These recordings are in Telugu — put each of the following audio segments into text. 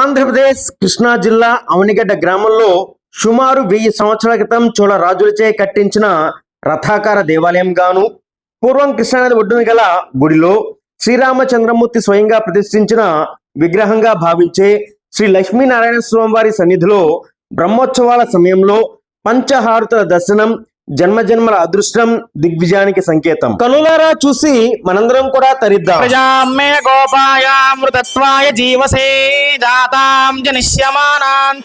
ఆంధ్రప్రదేశ్ కృష్ణా జిల్లా అవనిగడ్డ గ్రామంలో సుమారు వెయ్యి సంవత్సరాల క్రితం చోళ రాజులచే కట్టించిన రథాకార దేవాలయం గాను పూర్వం కృష్ణానది ఒడ్డున గల గుడిలో శ్రీరామచంద్రమూర్తి స్వయంగా ప్రతిష్ఠించిన విగ్రహంగా భావించే శ్రీ లక్ష్మీనారాయణ స్వామి వారి సన్నిధిలో బ్రహ్మోత్సవాల సమయంలో పంచహారుతుల దర్శనం జన్మజన్మల అదృష్టం దిగ్విజయానికి సంకేతం. కనులారా చూసి మనందరం కూడా తరిద్దాం. ప్రజామే గోపాయామృతత్వాయ జీవసే జాతాం జనిష్యమానాం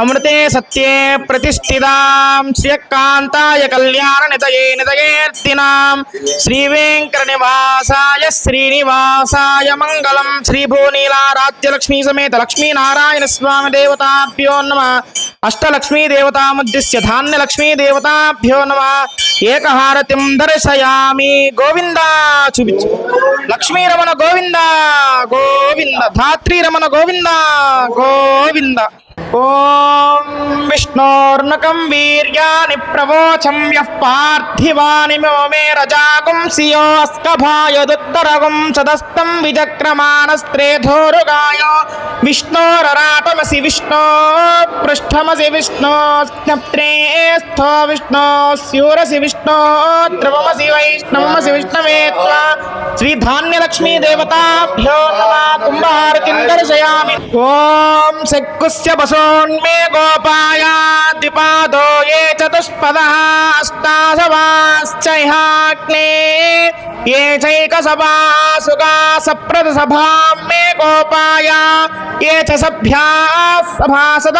అమృతే సత్యే ప్రతిష్ఠితాం. శ్రియకాంతాయ కళ్యాణ నితయే నితయేర్తినాం. శ్రీ వెంకట నివాసాయ శ్రీనివాసాయ మంగళం. శ్రీ భూనీలారాజ్య లక్ష్మీ సమేత లక్ష్మీనారాయణ స్వామి దేవతాభ్యో నమ. అష్టలక్ష్మీ ధాన్యలక్ష్మీదేవతాభ్యో నమ ఏకహారతిం దర్శయామి గోవింద చూపించు లక్ష్మీరమణ గోవింద గోవింద ధాత్రీరమణ గోవింద గోవింద ఓం విష్ణోర్నకం వీర్యాని ప్రవోచం యః పార్థివాని మో మే రజాగుంసియోస్కభాయదుత్తరగుం సదస్తం విజక్రమానస్త్రేధోరుగాయ విష్ణోరరాటమసి విష్ణో పృష్ఠమసి విష్ణో స్నప్త్రే స్థో విష్ణో స్యూరసి విష్ణో ధ్రువమసి వైష్ణవమసి విష్ణవేత్వా త్వా శ్రీ ధాన్యలక్ష్మీ దేవతాభ్యో నమ కుంభారతిం దర్శయామి ఓం శక్కుస్య బసోన్మే గోపాయ ద్విపాదో ఏ చతుష్పద అష్టాసవాశ్చైహాగ్నే ఏ చైక సభాసుగా సప్రద సభా మే గోపాయ. ఏ చ సభ్యా సభాసద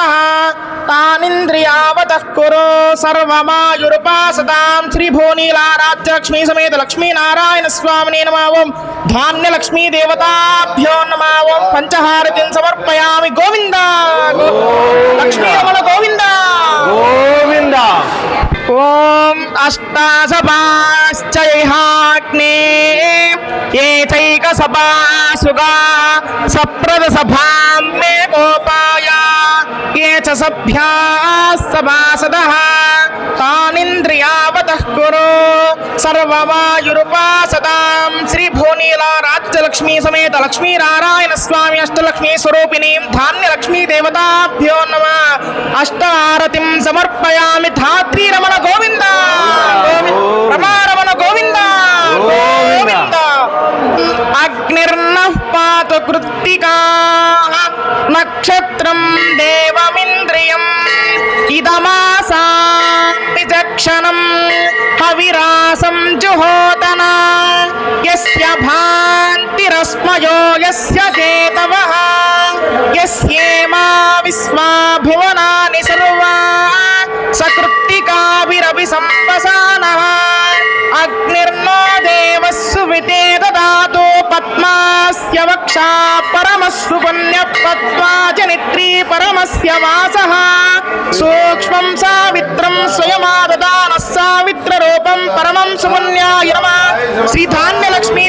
తానింద్రియావత కురు సర్వమాయురుపాసతాం శ్రీ భూనీలారాజ్య లక్ష్మీ సమేత లక్ష్మీనారాయణ స్వామిని నమా ఓం ధాన్య లక్ష్మీ దేవతాభ్యో నమా ఓం పంచహారతిం సమర్పయామి గోవింద. లక్ష్మీ రమణ గోవింద. గోవింద. ఓం అష్టాసభాశ్చైహాగ్నే ఏ సభాసుగా సప్రద సభాం మే గోపాయ ఏ చ సభ్యా సభాసద తానింద్రియావత కురు సర్వవాయురుపాసతాం శ్రీ భూనీల రాజ్యలక్ష్మీ సమేత లక్ష్మీ నారాయణ స్వామి అష్టలక్ష్మీ స్వరూపిణీం ధాన్యలక్ష్మీ దేవతాభ్యో నమ అష్టారతిం సమర్పయామి ధాత్రీ రమణ గోవింద గోవింద రమారమణ గోవింద గోవింద అగ్నిర్న పాతు కృత్తికా నక్షత్రం దేవమింద్రియం ఇదమాసా విచక్షణం హవిరాసం జుహోదన యస్య భాంతిరస్మయో యస్య కేతవః యస్యేమా విశ్వా భువనాని పరమస్సు పరమస్య వాస సూక్ష్మం సావిత్రం స్వయమాదదాన సావిత్రరూపం పరమం సుపుణ్యాయ నమ శ్రీ ధాన్య లక్ష్మీ